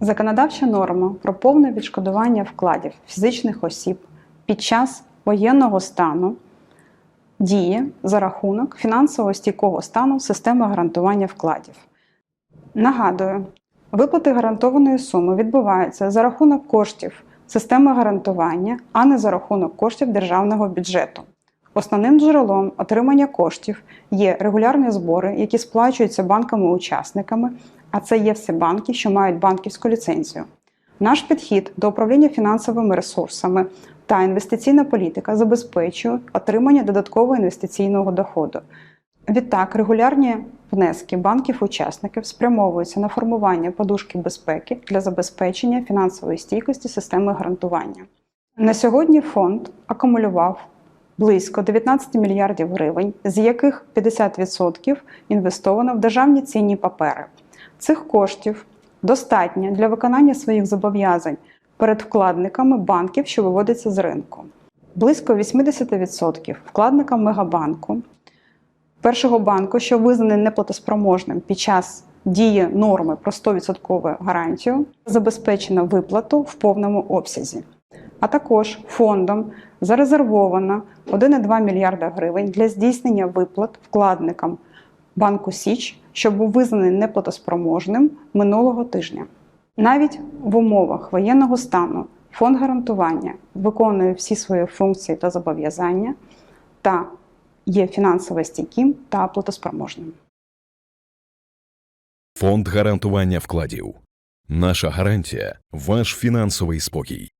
Законодавча норма про повне відшкодування вкладів фізичних осіб під час воєнного стану діє за рахунок фінансово стійкого стану системи гарантування вкладів. Нагадую, виплати гарантованої суми відбуваються за рахунок коштів системи гарантування, а не за рахунок коштів державного бюджету. Основним джерелом отримання коштів є регулярні збори, які сплачуються банками-учасниками, а це є всі банки, що мають банківську ліцензію. Наш підхід до управління фінансовими ресурсами та інвестиційна політика забезпечує отримання додаткового інвестиційного доходу. Відтак, регулярні внески банків-учасників спрямовуються на формування подушки безпеки для забезпечення фінансової стійкості системи гарантування. На сьогодні фонд акумулював близько 19 мільярдів гривень, з яких 50% інвестовано в державні цінні папери. Цих коштів достатньо для виконання своїх зобов'язань перед вкладниками банків, що виводяться з ринку. Близько 80% вкладникам Мегабанку, першого банку, що визнаний неплатоспроможним під час дії норми про 100% гарантію, забезпечено виплату в повному обсязі. А також фондом зарезервовано 1,2 мільярда гривень для здійснення виплат вкладникам банку Січ, що був визнаний неплатоспроможним минулого тижня. Навіть в умовах воєнного стану фонд гарантування виконує всі свої функції та зобов'язання та є фінансово стійким та платоспроможним. Фонд гарантування вкладів. Наша гарантія ваш фінансовий спокій.